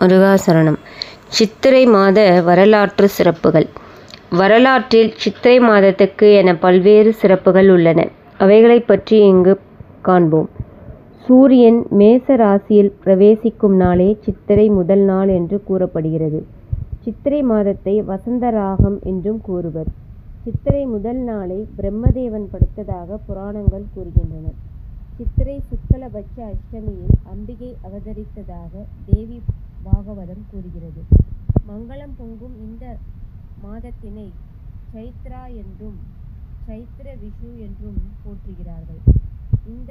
முருகாசரணம் சித்திரை மாத வரலாற்று சிறப்புகள் வரலாற்றில் சித்திரை மாதத்துக்கு என பல்வேறு சிறப்புகள் உள்ளன. அவைகளைப் பற்றி இங்கு காண்போம். சூரியன் மேச ராசியில் பிரவேசிக்கும் நாளே சித்திரை முதல் நாள் என்று கூறப்படுகிறது. சித்திரை மாதத்தை வசந்த ராகம் என்றும் கூறுவர். சித்திரை முதல் நாளை பிரம்மதேவன் படைத்ததாக புராணங்கள் கூறுகின்றன. சித்திரை சுக்கலபட்ச அஷ்டமியில் அம்பிகை அவதரித்ததாக தேவி பாகவதம் கூறுகிறது. மங்களம் பொங்கும் இந்த மாதத்தினை சைத்ரா என்றும் சைத்திர விஷு என்றும் போற்றுகிறார்கள். இந்த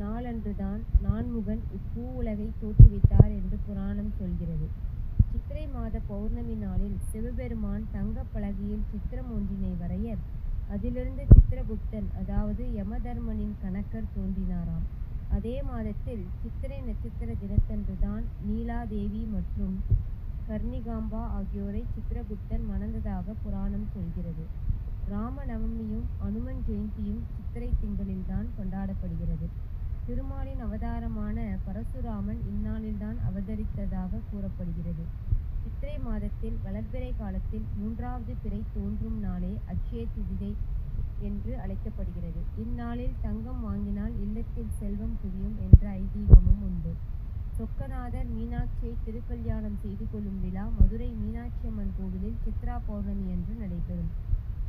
நாளன்றுதான் நான்முகன் இப்பூ உலகை தோற்றுவித்தார் என்று புராணம் சொல்கிறது. சித்திரை மாத பௌர்ணமி நாளில் சிவபெருமான் தங்கப் பலகையில் சித்திரம் ஒன்றினை வரைய அதிலிருந்து சித்திரகுப்தன் அதாவது யமதர்மனின் கணக்கர் தோன்றினாராம். அதே மாதத்தில் சித்திரை நட்சத்திர தினத்தன்றுதான் நீலாதேவி மற்றும் கர்ணிகாம்பா ஆகியோரை சித்திரகுப்தன் மணந்ததாக புராணம் சொல்கிறது. ராம நவமியும் அனுமன் ஜெயந்தியும் சித்திரை திங்களில்தான் கொண்டாடப்படுகிறது. திருமாலின் அவதாரமான பரசுராமன் இந்நாளில்தான் அவதரித்ததாக கூறப்படுகிறது. சித்திரை மாதத்தில் வளர்பிறை காலத்தில் மூன்றாவது பிறை தோன்றும் நாளே அட்சய திதிகை என்று அழைக்கப்படுகிறது. இந்நாளில் தங்கம் வாங்கினால் இல்லை ஐதீகமும் உண்டு. சொக்கநாதர் மீனாட்சியை திருக்கல்யாணம் செய்து கொள்ளும் விழா மதுரை மீனாட்சியம்மன் கோவிலில் சித்ரா பௌர்ணமி என்று நடைபெறும்.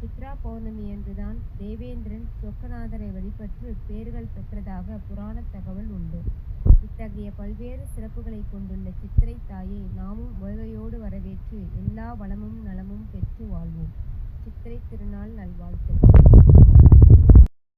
சித்ரா பௌர்ணமி என்றுதான் தேவேந்திரன் சொக்கநாதரை வழிபட்டு பேர்கள் பெற்றதாக புராணத் தகவல் உண்டு. இத்தகைய பல்வேறு சிறப்புகளைக் கொண்டுள்ள சித்திரை தாயை நாமும் வருகையோடு வரவேற்று எல்லா வளமும் நலமும் பெற்று வாழ்வோம். சித்திரை திருநாள் நல்வாழ்த்து